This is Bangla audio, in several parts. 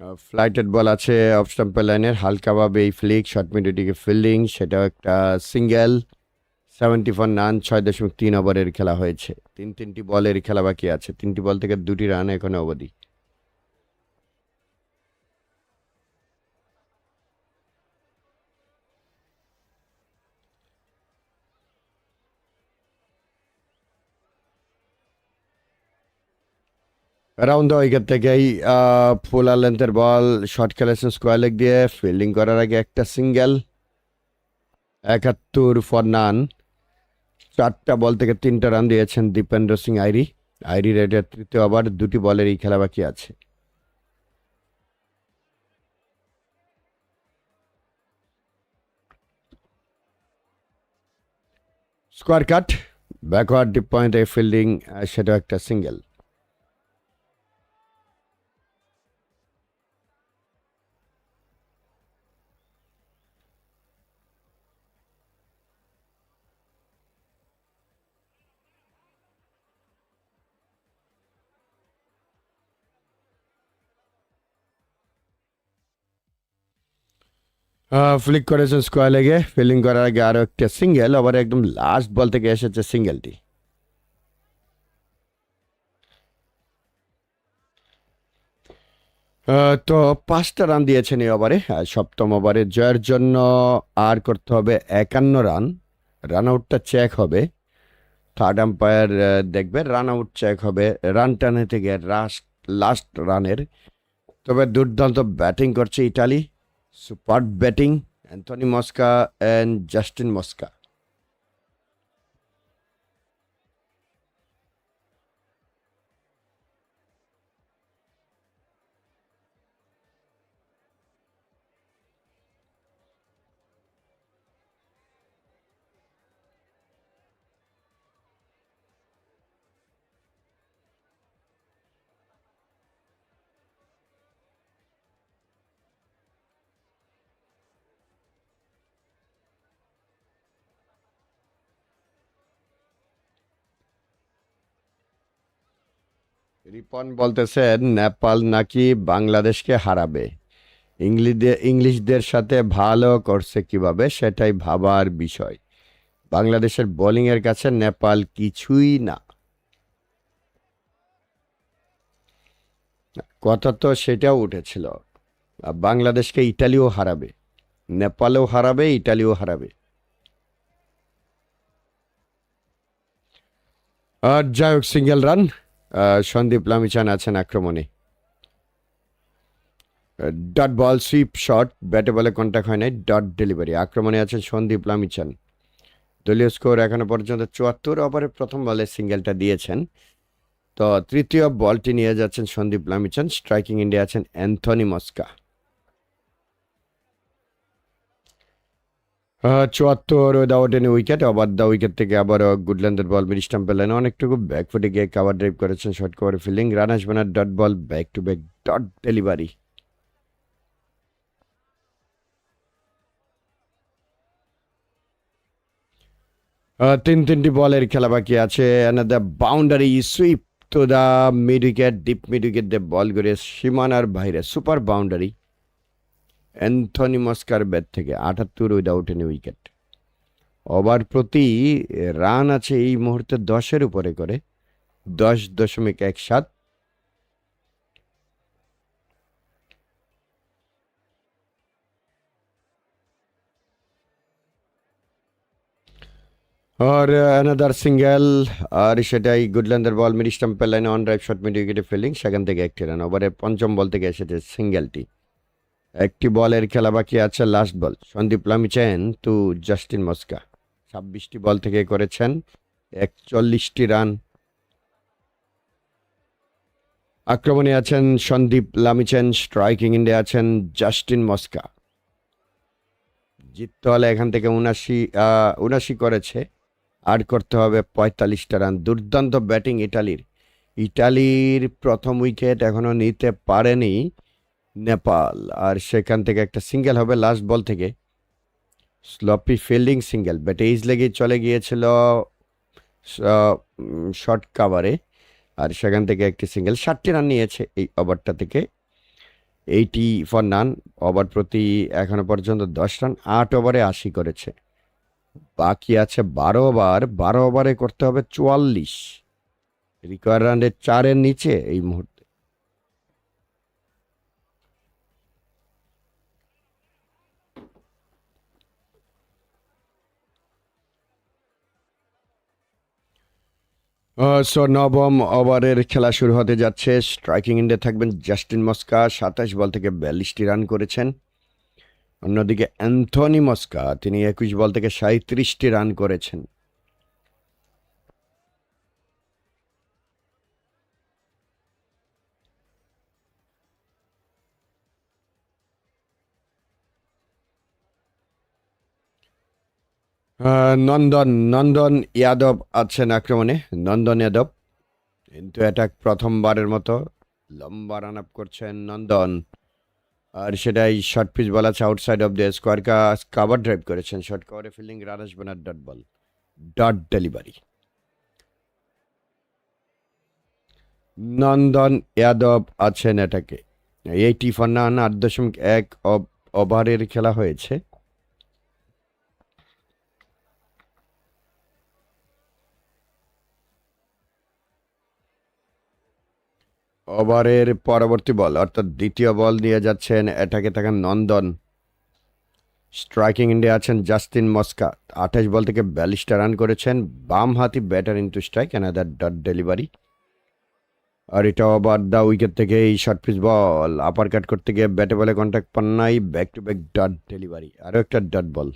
ফ্লাইটেড বল আছে অফ স্টাম্পের লাইনের হালকাভাবে এই ফ্লিক শর্ট মিডিয়ে ফিল্ডিং সেটাও একটা সিঙ্গেল সেভেন্টি ফোর রান ছয় দশমিক তিন ওভারের খেলা হয়েছে। তিন তিনটি বলের খেলা বাকি আছে। তিনটি বল থেকে দুটি রান এখনও অবধি। রাউন্ড উইকেট থেকেই ফুল আর লেন্থের বল শর্ট খেলেছেন স্কোয়ার লেগ দিয়ে ফিল্ডিং করার আগে একটা সিঙ্গেল একাত্তর ফর নান চারটা বল থেকে তিনটা রান দিয়েছেন দীপেন্দ্র সিং আইরি আইরি রেডের তৃতীয় ওভার দুটি বলের এই খেলা বাকি আছে। স্কোয়ার কাট ব্যাকওয়ার্ড ডিপ পয়েন্টে ফিল্ডিং সেটাও একটা সিঙ্গেল ফ্লিক করেছেন স্কোয়ার লেগে ফিল্ডিং করার আগে আরও একটা সিঙ্গেল আবার একদম লাস্ট বল থেকে এসেছে সিঙ্গেলটি তো পাঁচটা রান দিয়েছেন এই ওভারে সপ্তম ওভারে জয়ের জন্য আর করতে হবে একান্ন রান রান আউটটা চেক হবে। থার্ড আম্পায়ার দেখবে রান আউট চেক হবে। রান টানে থেকে লাস্ট লাস্ট রানের তবে দুর্দান্ত ব্যাটিং করছে Italy. Super batting Anthony Mosca and Justin Mosca Ripon বলতেছেন, নেপাল নাকি বাংলাদেশকে হারাবে। ইংলিশদের ইংলিশদের সাথে ভালো করছে কীভাবে সেটাই ভাবার বিষয়। বাংলাদেশের বোলিংয়ের কাছে নেপাল কিছুই না। কথা তো সেটাও উঠেছিল। বাংলাদেশকে ইটালিও হারাবে। নেপালও হারাবে ইটালিও হারাবে। আর যাই হোক, সিঙ্গেল রান। সন্দীপ লামিচান আছেন আক্রমণে। ডট বল সুইপ শট ব্যাটে বলে কন্ট্যাক্ট হয় নাই ডট ডেলিভারি আক্রমণে আছেন সন্দীপ লামিচান। দলীয় স্কোর এখনও পর্যন্ত চুয়াত্তর ওভারে প্রথম বলে সিঙ্গেলটা দিয়েছেন। তো তৃতীয় বলটি নিয়ে যাচ্ছেন সন্দীপ লামিচান। স্ট্রাইকিং ইন্ডিয়া আছেন অ্যান্থনি মস্কা। চুয়াত্তর উইদাউট এনি উইকেট আবার দা উইকেট থেকে আবার গুডল্যান্ডের বল মিড স্টাম্পের লাইনে অনেকটুকু ব্যাক ফুটে গিয়ে কাভার ড্রাইভ করেছেন শর্ট কভারে ফিল্ডিং রান আসবে না dot ball back to back dot delivery তিন তিনটি বলের খেলা বাকি আছে। Another boundary sweep to the mid wicket deep mid wicket দিয়ে বল করে সীমানার বাইরে। সুপার বাউন্ডারি অ্যান্থনি মস্কার ব্যাট থেকে আটাত্তর উইদাউট এনি উইকেট ওভার প্রতি রান আছে এই মুহূর্তে দশের উপরে করে, দশ দশমিক এক সাত। আর অ্যানাদার সিঙ্গেল আর সেটাই গুডল্যান্ডের বল মিড স্টাম্পের লাইনে অন ড্রাইভ শট মিড উইকেটে ফিল্ডিং সেখান থেকে একটি রান ওভারে পঞ্চম বল থেকে এসেছে সিঙ্গেলটি একটি বলের খেলা বাকি আছে last ball Sandeep Lamichhane to Justin Mosca ছাব্বিশটি বল থেকে করেছেন, একচল্লিশটি রান। আক্রমণে আছেন সন্দীপ লামিচেন স্ট্রাইকিং ইন্ডে আছেন জাস্টিন মস্কা জিততে হলে এখান থেকে উনাশি উনাশি করেছে। আর করতে হবে পঁয়তাল্লিশটা রান। দুর্দান্ত ব্যাটিং ইটালির। ইটালির প্রথম উইকেট এখনও নিতে পারেনি। নেপাল, আর সেখান থেকে একটা সিঙ্গেল হবে লাস্ট বল থেকে। Sloppy fielding single, bat edge লেগে চলে গিয়েছিল শর্ট কাভারে, আর সেখান থেকে একটি সিঙ্গেল ষাটটি রান নিয়েছে এই ওভারটা থেকে। এইটি ফর নান ওভার প্রতি এখনও পর্যন্ত দশ রান, আট ওভারে আশি করেছে। বাকি আছে বারো ওভার, বারো ওভারে করতে হবে চুয়াল্লিশ। রিকোয়ার রানের চারের নিচে এই মুহূর্তে। সো নবম ওভারের খেলা শুরু হতে যাচ্ছে। স্ট্রাইকিং ইন্ডে থাকবেন জাস্টিন মস্কা সাতাশ বল থেকে বিয়াল্লিশটি রান করেছেন। অন্যদিকে অ্যান্থনি মস্কা তিনি একুশ বল থেকে সাঁত্রিশটি রান করেছেন। নন্দন নন্দন ইয়াদব আছেন আক্রমণে। নন্দন যাদব কিন্তু অ্যাটাক প্রথমবারের মতো লম্বা রান আপ করছেন নন্দন। আর সেটাই শর্ট পিচ বল আছে outside off the square cover drive করেছেন শর্ট কভারে ফিল্ডিং রান আসবে না dot ball dot delivery Nandan Yadav আছেন এটাকে এইটি ফর নান আট দশমিক এক ওভ- ওভারের খেলা হয়েছে। ওভারের পরবর্তী বল, অর্থাৎ দ্বিতীয় বল দিয়ে যাচ্ছেন এটাকে থাকেন নন্দন। স্ট্রাইকিং ইন্ডিয়া আছেন জাস্টিন মস্কা। আঠাশ বল থেকে বিয়াল্লিশটা রান করেছেন বাম হাতি batter into strike another dot delivery আর এটা ওভার দা উইকেট থেকে এই শর্ট পিচ বল। আপার কাট করতে গিয়ে ব্যাটে বলে কন্ট্যাক্ট পান নাই back to back dot delivery আরও একটা dot ball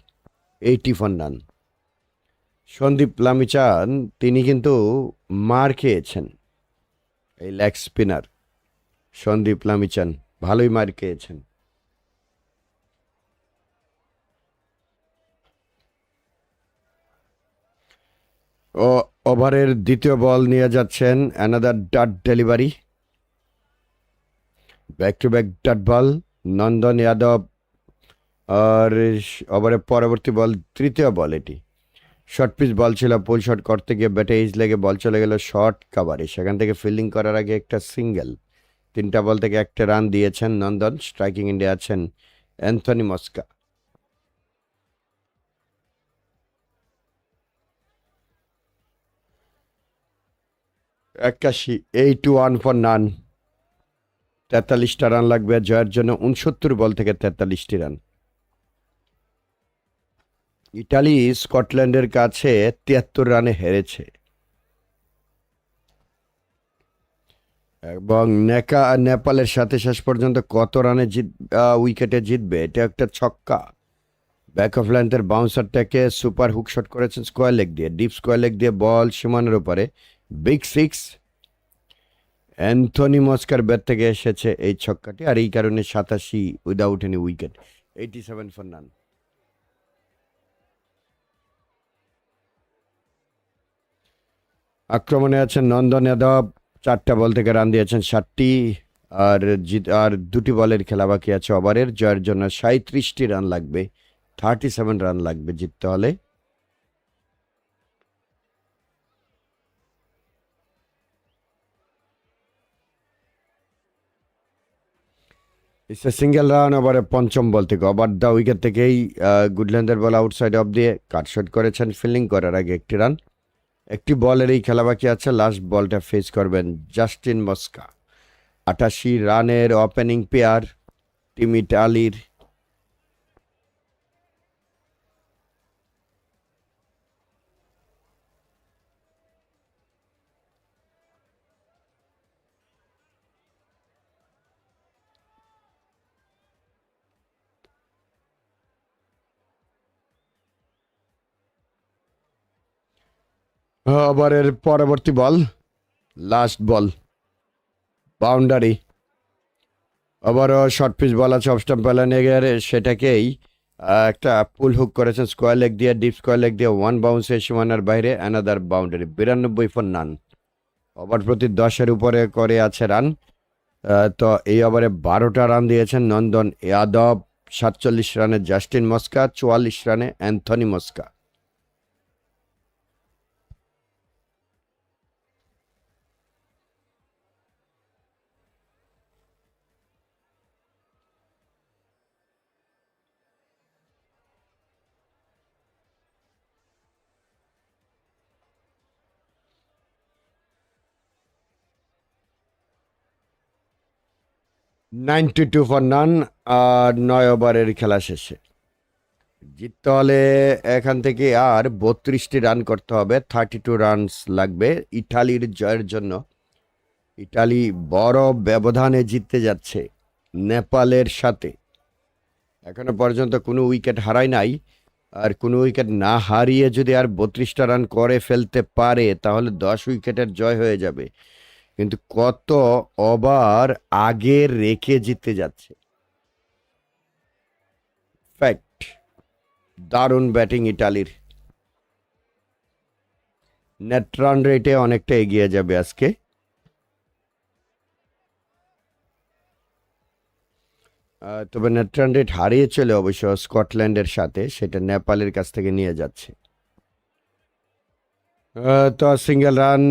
eighty four run Sandeep Lamichhane, তিনি কিন্তু মার খেয়েছেন। এই লেগ স্পিনার সন্দীপ লামিচান ভালোই মার খেয়েছেন। ও ওভারের দ্বিতীয় বল নিয়ে যাচ্ছেন another dot delivery back to back dot ball Nandan Yadav আর ওভারের পরবর্তী বল, তৃতীয় বল এটি। শর্ট পিচ বল ছিল পুল শট করতে গিয়ে ব্যাটে ইজ লেগে বল চলে গেল শর্ট কাভারে সেখান থেকে ফিল্ডিং করার আগে একটা সিঙ্গেল তিনটা বল থেকে একটা রান দিয়েছেন নন্দন স্ট্রাইকিং ইন্ডিয়া আছেন অ্যান্থনি মস্কা। একাশি এইট ওয়ান ফর নান তেতাল্লিশটা রান লাগবে জয়ের জন্য উনসত্তর বল থেকে তেতাল্লিশটি রান ইটালি, স্কটল্যান্ডের কাছে তিয়াত্তর রানে হেরেছে। এবং নেকা, নেপালের সাথে শেষ পর্যন্ত কত রানে জিত উইকেটে জিতবে, এটা একটা ছক্কা। ব্যাক অফ ল্যান্থের বাউন্সারটাকে সুপার হুক শট করেছেন স্কোয়ার লেগ দিয়ে। ডিপ স্কোয়ার লেগ দিয়ে বল সীমানের উপরে বিগ সিক্স অ্যান্থনি মস্কার ব্যাট থেকে এসেছে এই ছক্কাটি, আর এই কারণে সাতাশি without any wicket eighty seven for none আক্রমণে আছেন নন্দন যাদব, চারটা বল থেকে রান দিয়েছেন ষাটটি, আর জিত আর দুটি বলের খেলা বাকি আছে ওভারের, জয়ের জন্য সাঁত্রিশটি রান লাগবে, থার্টি সেভেন রান লাগবে জিততে হলে। সিঙ্গেল রান ওভারে পঞ্চম বল থেকে, ওভার দা উইকেট থেকেই গুডল্যান্ডের বল আউটসাইড অফ দিয়ে কাটশট করেছেন, ফিল্ডিং করার আগে একটি রান। একটি বলের এই খেলা বাকি আছে, লাস্ট বলটা ফেস করবেন জাস্টিন মস্কা। আটাশি রানের ওপেনিং পেয়ার টিম ইটালির ওভারের পরবর্তী বল লাস্ট বল বাউন্ডারি আবারও শর্ট পিচ বল আছে অফ স্টাম্প প্যালানেগের সেটাকেই একটা পুল হুক করেছেন স্কোয়ার লেগ দিয়ে ডিপ স্কোয়ার লেগ দিয়ে ওয়ান বাউন্সের সীমানার বাইরে অ্যানাদার বাউন্ডারি বিরানব্বই ফোর নান ওভার প্রতি দশের উপরে করে আছে রান তো এই ওভারে বারোটা রান দিয়েছেন নন্দন ইয়াদব সাতচল্লিশ রানে জাস্টিন মস্কা, চুয়াল্লিশ রানে Anthony Mosca. Ninety two for none, আর নয় ওভারের খেলা শেষে। জিততে হলে এখান থেকে আর বত্রিশটি রান করতে হবে, থার্টি টু রানস লাগবে ইটালির জয়ের জন্য। ইটালি বড় ব্যবধানে জিততে যাচ্ছে নেপালের সাথে। এখনও পর্যন্ত কোনো উইকেট হারায় নাই, আর কোনো উইকেট না হারিয়ে যদি আর বত্রিশটা রান করে ফেলতে পারে, তাহলে দশ উইকেটের জয় হয়ে যাবে। কিন্তু কত ওভার আগে রেখে জিততে যাচ্ছে। ফ্যাক্ট দারুণ ব্যাটিং ইটালির। নেট রান রেটে অনেকটা এগিয়ে যাবে আজকে। তবে নেট রান রেট হারিয়ে চলে অবশ্য স্কটল্যান্ডের সাথে, সেটা নেপালের কাছ থেকে নিয়ে যাচ্ছে। তো সিঙ্গেল রান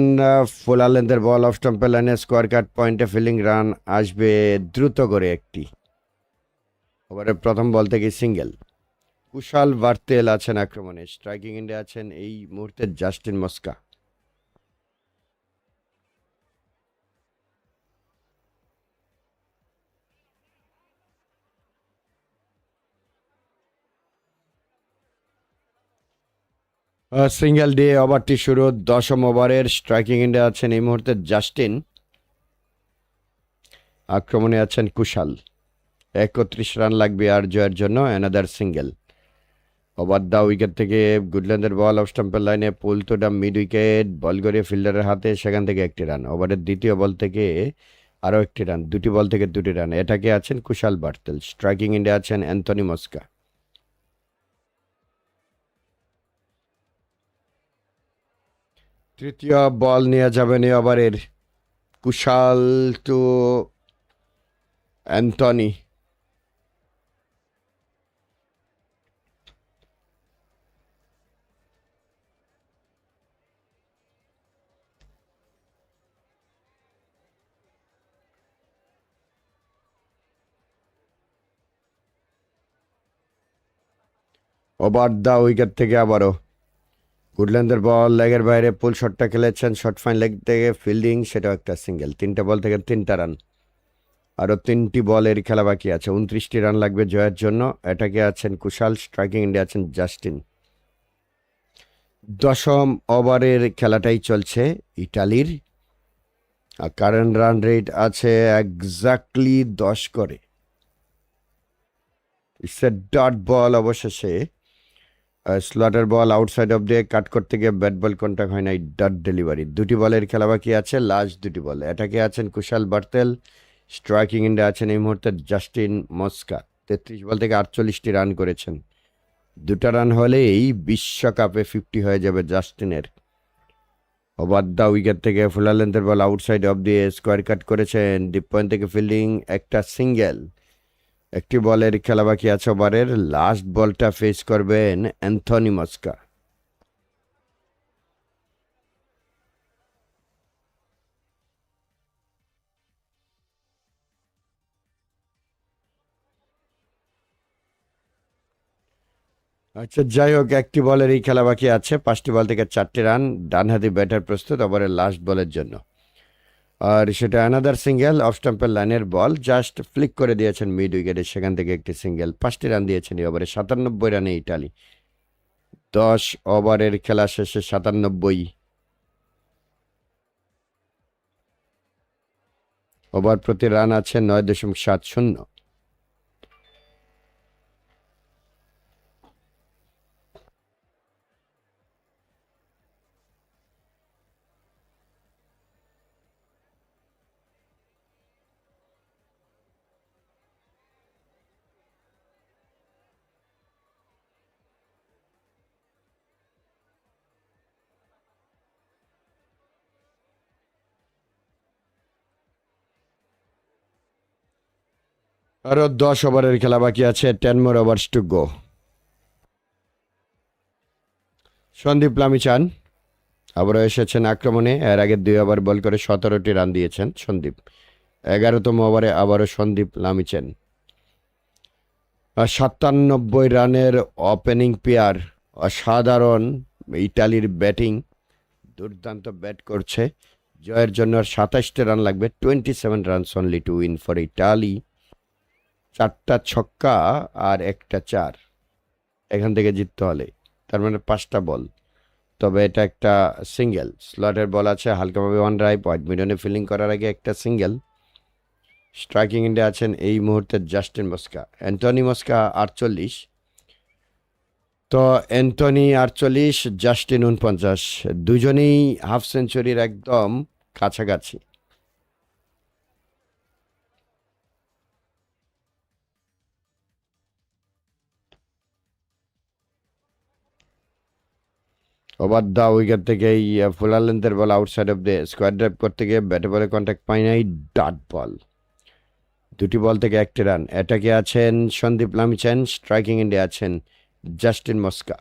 ফুল লেন্থের বল অফ স্টাম্পের লাইনে স্কোয়ার কাট পয়েন্টে ফিলিং রান আসবে দ্রুত করে একটি। ওভারের প্রথম বল থেকে সিঙ্গেল কুশাল বার্তেল আছেন আক্রমণে। স্ট্রাইকিং ইন্ডে আছেন এই মুহূর্তে জাস্টিন মস্কা সিঙ্গেল দিয়ে ওভারটি শুরু, দশম ওভারের স্ট্রাইকিং এন্ডে আছেন এই মুহূর্তে জাস্টিন। আক্রমণে আছেন কুশাল। একত্রিশ রান লাগবে আর জয়ের জন্য another single over the wicket থেকে গুডল্যান্ডের বল অফ স্টাম্পের লাইনে পুল তো ডাম মিড উইকেট, বল করে ফিল্ডারের হাতে সেখান থেকে একটি রান। ওভারের দ্বিতীয় বল থেকে আরও একটি রান, দুটি বল থেকে দুটি রান। এটাকে আছেন কুশাল বার্তেল। স্ট্রাইকিং এন্ডে আছেন অ্যান্থনি মস্কা। তৃতীয় বল নিয়ে যাবেন এই ওভারের Kushal to Anthony. Over the wicket থেকে আবারও। গুডল্যান্ডের বল, লেগের বাইরে পুল শটটা খেলেছেন শর্ট ফাইন লেগ থেকে ফিল্ডিং, সেটাও একটা সিঙ্গেল। তিনটা বল থেকে তিনটা রান। আরও তিনটি বলের খেলা বাকি আছে। উনত্রিশটি রান লাগবে জয়ের জন্য। এটাকে আছেন কুশাল, স্ট্রাইকিং ইন্ডিয়া আছেন জাস্টিন। দশম ওভারের খেলাটাই চলছে ইটালির। আর কারেন্ট রান রেট আছে এক্স্যাক্টলি দশ করে। ইটস এ ডট বল অবশেষে। স্লটের বল আউটসাইড অফ দিয়ে কাট করতে গিয়ে ব্যাট বল কন্ট্যাক্ট হয় নাই ডট ডেলিভারি দুটি বলের খেলা বাকি আছে লাস্ট দুটি বল। এটাকে আছেন কুশাল বার্তেল স্ট্রাইকিং ইন্ডে আছেন এই মুহূর্তে জাস্টিন মস্কা। তেত্রিশ বল থেকে আটচল্লিশটি রান করেছেন। দুটা রান হলেই বিশ্বকাপে ফিফটি হয়ে যাবে জাস্টিনের। ওভার দা উইকেট থেকে ফুলালেন্থের বল আউটসাইড অফ দিয়ে স্কোয়ার কাট করেছেন। ডিপ পয়েন্ট থেকে ফিল্ডিং একটা সিঙ্গেল একটি বলের খেলা বাকি আছে ওভারের। লাস্ট বলটা ফেস করবেন অ্যান্থনি মস্কা আচ্ছা যাই হোক, একটি বলের এই খেলা বাকি আছে। পাঁচটি বল থেকে চারটি রান। ডানহাতি ব্যাটার প্রস্তুত ওভারের লাস্ট বলের জন্য। আর সেটা অ্যানাদার সিঙ্গেল অফ স্টাম্পের লাইনের বল জাস্ট ফ্লিক করে দিয়েছেন মিড উইকেটে সেখান থেকে একটি সিঙ্গেল পাঁচটি রান দিয়েছেন এই ওভারে সাতানব্বই রানে ইটালি। দশ ওভারের খেলা শেষে সাতানব্বই ওভার প্রতি রান আছে নয় দশমিক সাত শূন্য। আরও দশ ওভারের খেলা বাকি আছে ten more overs to go Sandeep Lamichhane আবারও এসেছেন আক্রমণে, এর আগে দুই ওভার বল করে সতেরোটি রান দিয়েছেন সন্দীপ। এগারোতম ওভারে আবারও সন্দীপ লামিচেন। সাতানব্বই রানের ওপেনিং পেয়ার, অসাধারণ ইটালির ব্যাটিং, দুর্দান্ত ব্যাট করছে। জয়ের জন্য আর সাতাশটি রান লাগবে twenty seven runs only to win for Italy চারটা ছক্কা আর একটা চার এখান থেকে জিততে হলে। তার মানে পাঁচটা বল। তবে এটা একটা সিঙ্গেল। স্লটের বল আছে, হালকাভাবে ওয়ান ড্রাইভ হোয়াইট মিডনে ফিল্ডিং করার আগে একটা সিঙ্গেল। স্ট্রাইকিং এন্ডে আছেন এই মুহূর্তে জাস্টিন মস্কা অ্যান্টনি মস্কা আটচল্লিশ। তো অ্যান্টনি আটচল্লিশ জাস্টিন উনপঞ্চাশ। দুজনেই হাফ সেঞ্চুরির একদম কাছাকাছি। ওভার দা উইকেট থেকে এই fuller লেন্থের ball outside off the square drive করতে গিয়ে ব্যাটে বলে কন্ট্যাক্ট পাই নাই ডাট বল দুটি বল থেকে একটি রান অ্যাটাকে আছেন সন্দীপ লামিচান স্ট্রাইকিং এন্ডে আছেন জাস্টিন মস্কা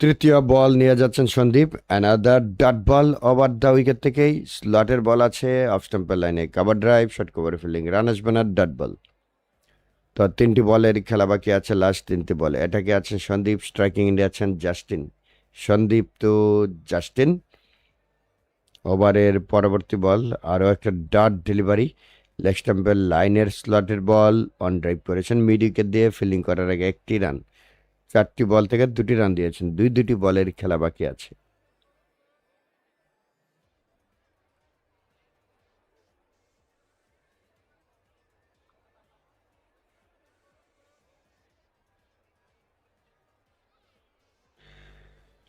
তৃতীয় বল নিয়ে যাচ্ছেন Sandeep. Another dot ball over the wicket থেকেই স্লটের বল আছে অফ স্টাম্পের লাইনে cover drive short cover fielding run আসবে না ডাট বল তো তিনটি বলের খেলা বাকি আছে লাস্ট তিনটি বলে। এটাকে আছেন? সন্দীপ স্ট্রাইকিং ইন্ডিয়া আছেন জাস্টিন সন্দীপ তো জাস্টিন ওভারের পরবর্তী বল, আরও একটা ডাট ডেলিভারি লেগ স্টাম্পের লাইনের স্লটের বল। অন ড্রাইভ করেছেন মিড উইকেট দিয়ে ফিল্ডিং করার আগে একটি রান চারটি বল থেকে দুটি রান দিয়েছেন। দুই দুটি বলের খেলা বাকি আছে।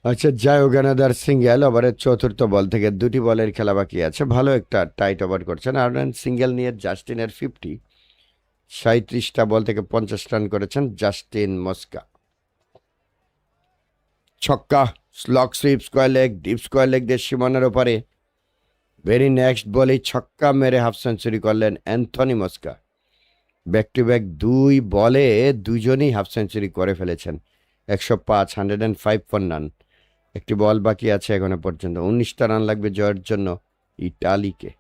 আচ্ছা যাই অ্যানাদার সিঙ্গেল ওভারের চতুর্থ বল থেকে দুটি বলের খেলা বাকি আছে। ভালো একটা টাইট ওভার করছেন আর সিঙ্গেল নিয়ে জাস্টিনের ফিফটি সাঁত্রিশটা বল থেকে পঞ্চাশ রান করেছেন জাস্টিন মস্কা। ছক্কা slog sweep square leg deep square leg দিয়ে সীমানার ওপারে। ভেরি নেক্সট বলেই ছক্কা মেরে হাফ সেঞ্চুরি করলেন Anthony Mosca. Back to back দুই বলে দুজনেই হাফ সেঞ্চুরি করে ফেলেছেন। একশো পাঁচ hundred and five four run একটি বল বাকি আছে এখনও পর্যন্ত। উনিশটা রান লাগবে জয়ের জন্য ইটালিকে।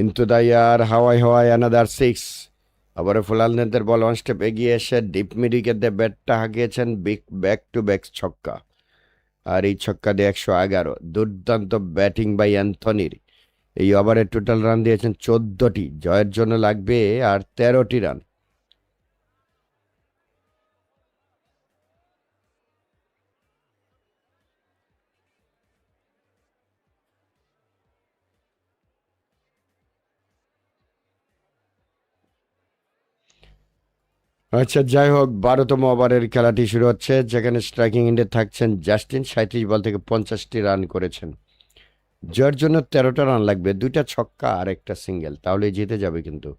ইন্টু দ্য ইয়ার, হাওয়াই হাওয়াই অ্যানাদার সিক্স আবারও ফুলালনেদের বল ওয়ান স্টেপ এগিয়ে এসে ডিপ মিড উইকেটে ব্যাটটা হাঁকিয়েছেন বিগ ব্যাক টু ব্যাক ছক্কা। আর এই ছক্কা দিয়ে একশো এগারো। দুর্দান্ত ব্যাটিং বাই অ্যান্থনির। এই ওভারে টোটাল রান দিয়েছেন চোদ্দটি। জয়ের জন্য লাগবে আর তেরোটি রান। আচ্ছা যাই হোক, বারোতম ওভারের খেলাটি শুরু হচ্ছে, যেখানে স্ট্রাইকিং এন্ডে থাকছেন জাস্টিন সাঁত্রিশ বল থেকে পঞ্চাশটি রান করেছেন। জয়ের জন্য তেরোটা রান লাগবে, দুইটা ছক্কা আর একটা সিঙ্গেল তাহলে জিতে যাবে কিন্তু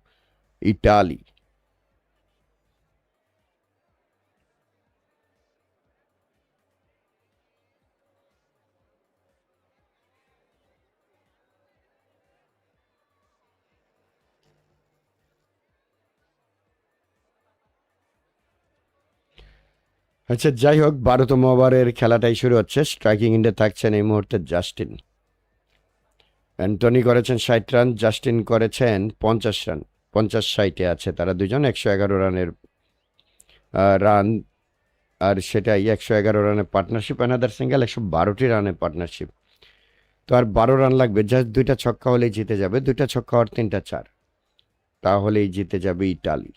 ইটালি। আচ্ছা যাই হোক, বারোতম ওভারের খেলাটাই শুরু হচ্ছে। স্ট্রাইকিং এন্ডে থাকছেন এই মুহূর্তে জাস্টিন অ্যান্টনি করেছেন ষাট রান, জাস্টিন করেছেন পঞ্চাশ রান। পঞ্চাশ ষাটে আছে তারা দুজন, একশো এগারো রানের রান। আর সেটাই, একশো এগারো রানের পার্টনারশিপ অ্যানাদার সিঙ্গেল একশো বারোটি রানের পার্টনারশিপ তো আর বারো রান লাগবে, জাস্ট দুইটা ছক্কা হলেই জিতে যাবে, দুইটা ছক্কা আর তিনটা চার। তাহলেই জিতে যাবে ইটালি।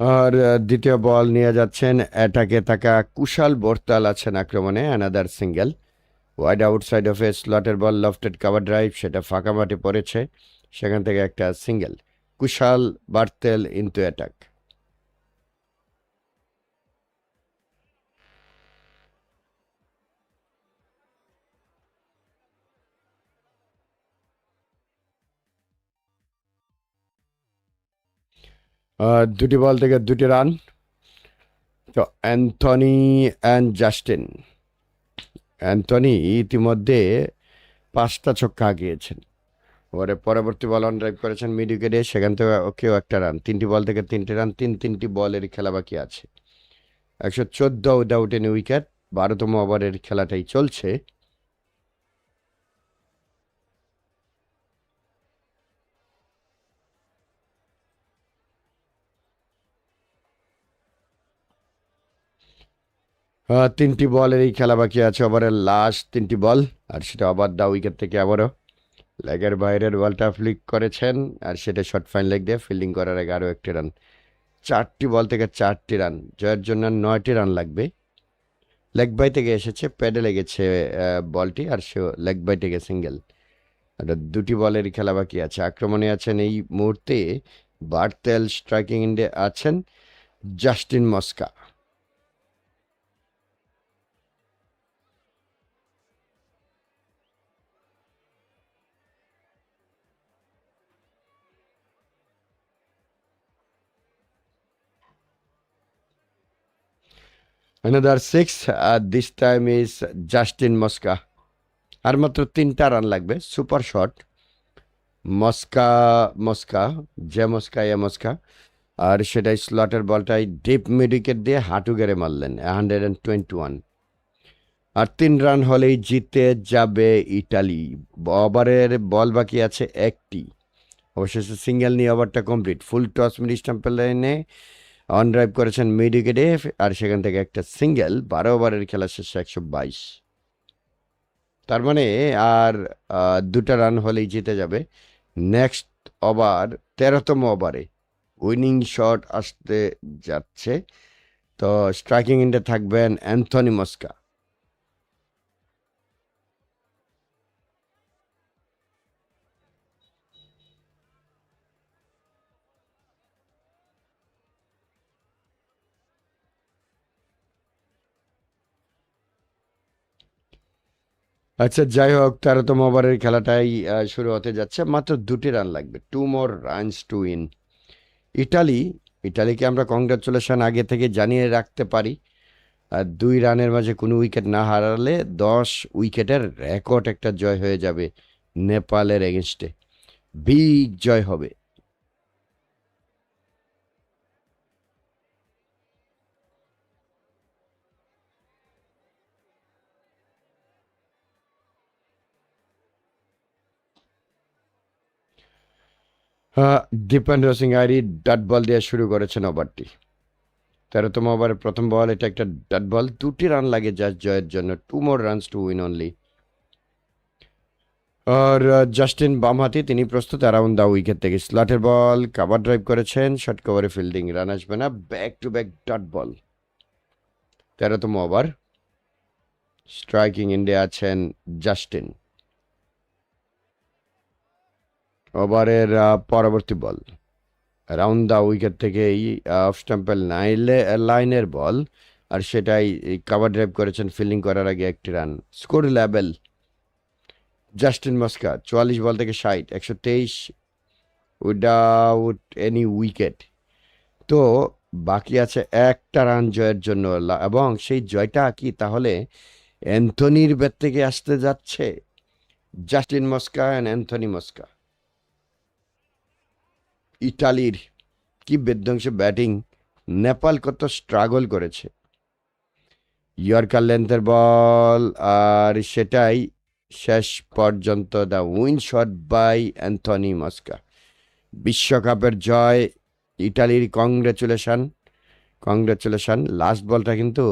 আর দ্বিতীয় বল নিয়ে যাচ্ছেন অ্যাটাকে থাকা কুশাল বর্তাল আছেন আক্রমণে another single wide outside off এ স্লটের বল লফটেড কাভার ড্রাইভ সেটা ফাঁকা মাঠে পড়েছে। সেখান থেকে একটা single Kushal Bhurtel into attack দুটি বল থেকে দুটি রান। তো অ্যান্থনি অ্যান্ড জাস্টিন। অ্যান্থনি ইতিমধ্যে পাঁচটা ছক্কা হাঁকিয়েছেন ওরে পরবর্তী বল অন ড্রাইভ করেছেন মিড উইকেটে সেখান থেকে ওকেও একটা রান। তিনটি বল থেকে তিনটি রান, তিন তিনটি বলের খেলা বাকি আছে। একশো চোদ্দ উইকেট বারোতম ওভারের খেলাটাই চলছে। তিনটি বলের এই খেলা বাকি আছে। ওভারের লাস্ট তিনটি বল, আর সেটা আবার দা উইকেট থেকে আবারও। লেগের বাইরের বলটা ফ্লিক করেছেন, আর সেটা শর্ট ফাইন লেগ দিয়ে ফিল্ডিং করার আগে আরও একটি রান। চারটি বল থেকে চারটি রান জয়ের জন্য নয়টি রান লাগবে। লেগ বাই থেকে এসেছে, প্যাডে লেগেছে বলটি, আর সে লেগ বাই থেকে সিঙ্গেল। আর দুটি বলের খেলা বাকি আছে। আক্রমণে আছেন এই মুহূর্তে বার্তেল স্ট্রাইকিং ইন্ডে আছেন Justin Mosca. Another six. Uh, this time is Justin Mosca. আর মাত্র তিনটা রান লাগবে সুপার শট মস্কা মস্কা যে মস্কা এ মস্কা আর সেটাই স্লটের বলটাই ডিপ মিড উইকেট দিয়ে হাঁটু গেড়ে মারলেন হান্ড্রেড অ্যান্ড টোয়েন্টি ওয়ান আর তিন রান হলেই জিতে যাবে ইটালি। ওভারের বল বাকি আছে একটি। অবশেষে সিঙ্গেল নিয়ে ওভারটা কমপ্লিট ফুল টস মিড স্টাম্পের লাইনে অন ড্রাইভ করেছেন মিড উইকেটে আর সেখান থেকে একটা সিঙ্গেল বারো ওভারের খেলা শেষে একশো বাইশ। তার মানে আর দুটা রান হলেই জিতে যাবে। নেক্সট ওভার, তেরোতম ওভারে উইনিং শট আসতে যাচ্ছে। তো স্ট্রাইকিং ইন্ডে থাকবেন অ্যান্থনি মস্কা আচ্ছা যাই হোক, তেরোতম ওভারের খেলাটাই শুরু হতে যাচ্ছে। মাত্র দুটি রান লাগবে। Two more runs to win Italy, ইটালিকে আমরা কংগ্রাচুলেশন আগে থেকে জানিয়ে রাখতে পারি। আর দুই রানের মাঝে কোনো উইকেট না হারালে দশ উইকেটের রেকর্ড একটা জয় হয়ে যাবে নেপালের এগেনস্টে বিগ জয় হবে। দীপেন্দ্র সিং আইরি ডাট বল দিয়ে শুরু করেছেন ওভারটি তেরোতম ওভারে প্রথম বল, এটা একটা ডাট বল দুটি রান লাগে জাস্ট জয়ের জন্য two more runs to win only R Justin বামহাতি তিনি প্রস্তুত অ্যারাউন্ড দা উইকেট থেকে। স্লটের বল কাভার ড্রাইভ করেছেন শর্ট কভারে ফিল্ডিং রান আসবে না back to back dot ball তেরোতম ওভার স্ট্রাইকিং ইন্ডিয়া আছেন জাস্টিন ওভারের পরবর্তী বল। রাউন্ড দা উইকেট থেকে এই অফ স্টাম্পের নাইলে লাইনের বল। আর সেটাই কাভার ড্রাইভ করেছেন ফিল্ডিং করার আগে একটি run score level Justin Mosca চুয়াল্লিশ বল থেকে ষাট, একশো তেইশ উইদাউট এনি উইকেট তো বাকি আছে একটা রান জয়ের জন্য। এবং সেই জয়টা কি তাহলে অ্যান্থনির ব্যাট থেকে আসতে যাচ্ছে? Justin Mosca and Anthony Mosca ইটালির কি বিধ্বংসী ব্যাটিং নেপাল কত স্ট্রাগল করেছে। ইয়র্কার লেন্থের বল আর সেটাই শেষ পর্যন্ত the win shot by Anthony Mosca বিশ্বকাপের জয়, ইটালির কংগ্রেচুলেশন কংগ্রেচুলেশন লাস্ট বলটা কিন্তু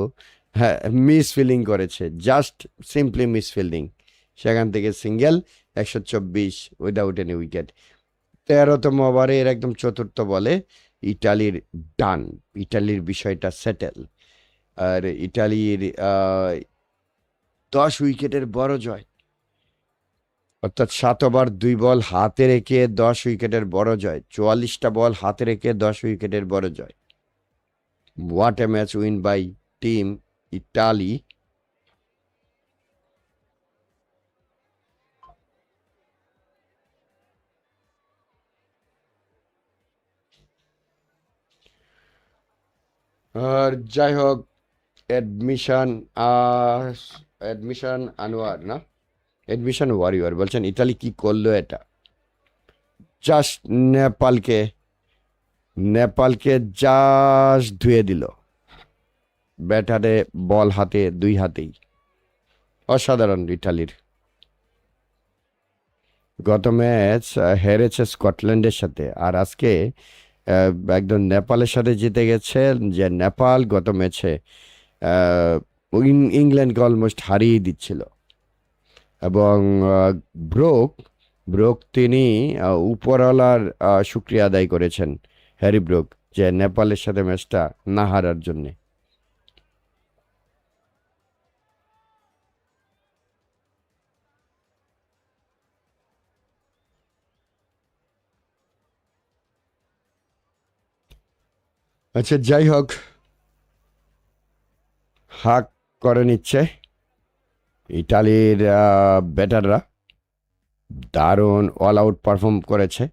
হ্যাঁ মিস ফিল্ডিং করেছে জাস্ট সিম্পলি মিস ফিল্ডিং সেখান থেকে সিঙ্গেল একশো চব্বিশ উইদাউট এনি উইকেট তেরোতম ওভারে এর একদম চতুর্থ বলে ইটালির ডান, ইটালির বিষয়টা সেটেল। আর ইটালির দশ উইকেটের বড় জয়। অর্থাৎ সাত ওভার দুই বল হাতে রেখে দশ উইকেটের বড় জয়, চুয়াল্লিশটা বল হাতে রেখে দশ উইকেটের বড় জয়। What a match win by team Italy. আর যাই হোক অ্যাডমিশন অ্যাডমিশন আনোয়ার, না? অ্যাডমিশন ওয়ারিয়র বলছেন, ইতালি কি করল এটা? জাস্ট নেপালকে নেপালকে জাস্ট ধুয়ে দিল। ব্যাটারে বল হাতে, দুই হাতেই। অসাধারণ ইটালির গত ম্যাচ হেরেছে স্কটল্যান্ডের সাথে, আর আজকে একদম নেপালের সাথে জিতে গেছে, যে নেপাল গত ম্যাচে ইংল্যান্ডকে অলমোস্ট হারিয়ে দিচ্ছিল। এবং ব্রোক ব্রোক তিনি উপরওয়ালার শুক্রিয়া আদায় করেছেন হ্যারি ব্রোক, যে নেপালের সাথে ম্যাচটা না হারার জন্যে। আচ্ছা যাই হোক। হাক করে নিচ্ছে। ইটালির ব্যাটাররা দারুণ অল আউট পারফর্ম করেছে।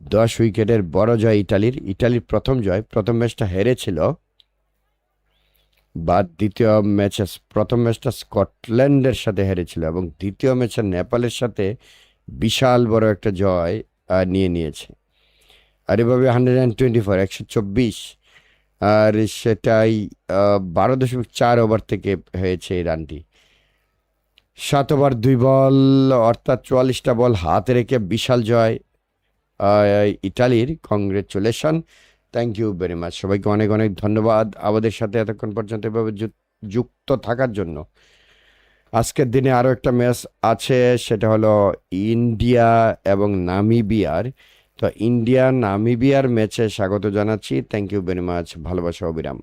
দশ উইকেটের বড় জয় ইটালির ইটালির প্রথম জয়, প্রথম ম্যাচটা হেরেছিল। বা দ্বিতীয় ম্যাচে, প্রথম ম্যাচটা স্কটল্যান্ডের সাথে হেরেছিল এবং দ্বিতীয় ম্যাচে নেপালের সাথে বিশাল বড় একটা জয় নিয়ে নিয়েছে। আর এভাবে হান্ড্রেড অ্যান্ড টোয়েন্টি ফোর একশো চব্বিশ আর সেটাই বারো দশমিক চার ওভার থেকে হয়েছে এই রানটি। সাত ওভার, দুই বল, অর্থাৎ চুয়াল্লিশটা বল হাতে রেখে বিশাল জয় ইটালির congratulation. Thank you very much সবাইকে অনেক অনেক ধন্যবাদ আমাদের সাথে এতক্ষণ পর্যন্ত এভাবে যুক্ত থাকার জন্য। আজকের দিনে আরও একটা ম্যাচ আছে, সেটা হলো ইন্ডিয়া এবং নামিবিয়ার। তো ইন্ডিয়া নামিবিয়ার ম্যাচে স্বাগত জানাচ্ছি। থ্যাংক ইউ ভেরি মাচ ভালোবাসা অবিরাম।